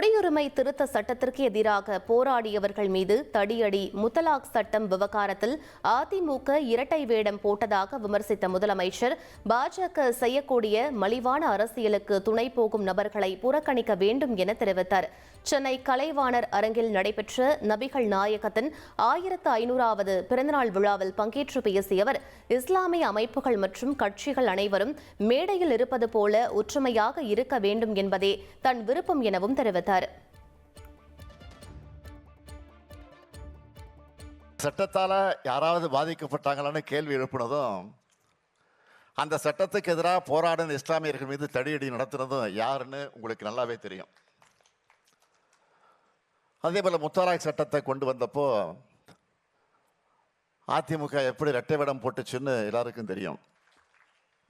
குடியுரிமை திருத்த சட்டத்திற்கு எதிராக போராடியவர்கள் மீது தடியடி முத்தலாக் சட்டம் விவகாரத்தில் அதிமுக இரட்டை வேடம் போட்டதாக விமர்சித்த முதலமைச்சர் பாஜக செய்யக்கூடிய மலிவான அரசியலுக்கு துணை போகும் நபர்களை புறக்கணிக்க வேண்டும் என தெரிவித்தார். சென்னை கலைவாணர் அரங்கில் நடைபெற்ற நபிகள் நாயகத்தின் ஆயிரத்து ஐநூறாவது பிறந்தநாள் விழாவில் பங்கேற்று பேசிய அவர் இஸ்லாமிய அமைப்புகள் மற்றும் கட்சிகள் அனைவரும் மேடையில் இருப்பது போல ஒற்றுமையாக இருக்க வேண்டும் என்பதே தன் விருப்பம் எனவும் தெரிவித்தார். சட்டத்தால் யாராவது பாதிக்கப்பட்டாங்களான்னு கேள்வி எழுப்பினதும் அந்த சட்டத்துக்கு எதிராக போராடின இஸ்லாமியர்கள் மீது தடியடி நடத்துனதும் யாருன்னு உங்களுக்கு நல்லாவே தெரியும். அதே போல் முத்தலாக் சட்டத்தை கொண்டு வந்தப்போ அதிமுக எப்படி ரெட்டை வேடம் போட்டுச்சுன்னு எல்லாருக்கும் தெரியும்.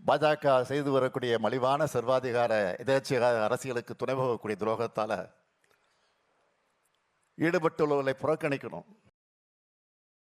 பாஜக செய்து வரக்கூடிய மலிவான சர்வாதிகார எதேச்சிகார அரசியலுக்கு துணை போகக்கூடிய துரோகத்தால் ஈடுபட்டுள்ளவர்களை புறக்கணிக்கணும்.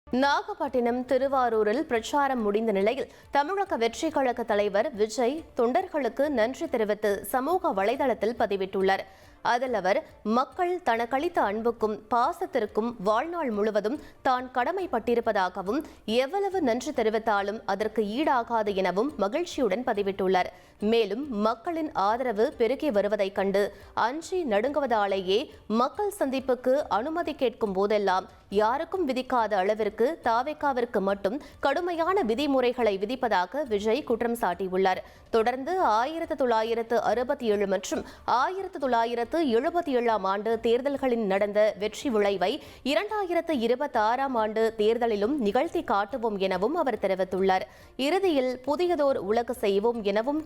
நாகப்பட்டினம் திருவாரூரில் பிரச்சாரம் முடிந்த நிலையில் தமிழக வெற்றி கழக தலைவர் விஜய் தொண்டர்களுக்கு நன்றி தெரிவித்து சமூக வலைதளத்தில் பதிவிட்டுள்ளார். அதில் அவர் மக்கள் தனக்களித்த அன்புக்கும் பாசத்திற்கும் வாழ்நாள் முழுவதும் தான் கடமைப்பட்டிருப்பதாகவும் எவ்வளவு நன்றி தெரிவித்தாலும் அதற்கு ஈடாகாது எனவும் மகிழ்ச்சியுடன் பதிவிட்டுள்ளார். மேலும் மக்களின் ஆதரவு பெருகி வருவதைக் கண்டு அஞ்சி நடுங்குவதாலேயே மக்கள் சந்திப்புக்கு அனுமதி கேட்கும் போதெல்லாம் யாருக்கும் விதிக்காத அளவிற்கு தாவேக்காவிற்கு மட்டும் கடுமையான விதிமுறைகளை விதிப்பதாக விஜய் குற்றம் சாட்டியுள்ளார். தொடர்ந்து ஆயிரத்து தொள்ளாயிரத்து அறுபத்தி ஏழு மற்றும் ஆயிரத்து தொள்ளாயிரத்து எழுபத்தி ஏழாம் ஆண்டு தேர்தல்களில் நடந்த வெற்றி விளைவை இரண்டாயிரத்து இருபத்தி ஆறாம் ஆண்டு தேர்தலிலும் நிகழ்த்தி காட்டுவோம் எனவும் அவர் தெரிவித்துள்ளார். இறுதியில் புதியதோர் உலக செய்வோம் எனவும்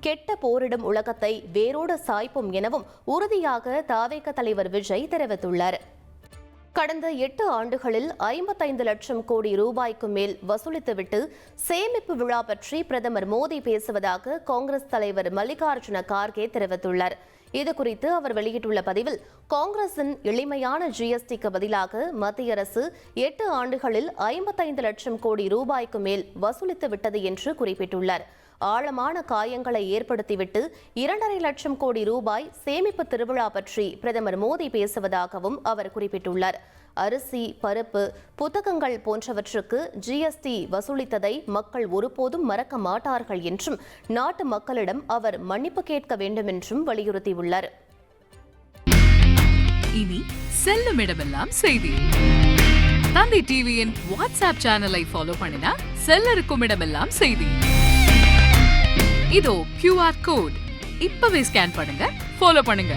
கெட்ட போரிடும் உலகத்தை வேரோடு சாய்ப்போம் எனவும் உறுதியாக தாவேக தலைவர் விஜய் தெரிவித்துள்ளார். கடந்த எட்டு ஆண்டுகளில் ஐம்பத்தைந்து லட்சம் கோடி ரூபாய்க்கு மேல் வசூலித்துவிட்டு சேமிப்பு விழா பற்றி பிரதமர் மோடி பேசுவதாக காங்கிரஸ் தலைவர் மல்லிகார்ஜுன கார்கே தெரிவித்துள்ளார். இது குறித்து அவர் வெளியிட்டுள்ள பதிவில் காங்கிரசின் எளிமையான ஜிஎஸ்டிக்கு பதிலாக மத்திய அரசு எட்டு ஆண்டுகளில் ஐம்பத்தைந்து லட்சம் கோடி ரூபாய்க்கு மேல் வசூலித்து விட்டது என்று குறிப்பிட்டுள்ளார். ஆழமான காயங்களை ஏற்படுத்திவிட்டு இரண்டரை லட்சம் கோடி ரூபாய் சேமிப்பு திருவிழா பற்றி பிரதமர் மோடி பேசுவதாகவும் அவர் குறிப்பிட்டுள்ளார். அரிசி பருப்பு புத்தகங்கள் போன்றவற்றுக்கு ஜிஎஸ்டி வசூலித்ததை மக்கள் ஒருபோதும் மறக்க மாட்டார்கள் என்றும் நாட்டு மக்களிடம் அவர் மன்னிப்பு கேட்க வேண்டும் என்றும் வலியுறுத்தியுள்ளார். இனி செல்லும் இடமெல்லாம் செய்தி. தந்தி டிவியின் வாட்ஸ்அப் சேனலை ஃபாலோ பண்ணினா செல்ல இருக்கும் இடமெல்லாம் செய்தி. இதோ கியூஆர் கோட் இப்பவே ஸ்கேன் பண்ணுங்க ஃபாலோ பண்ணுங்க.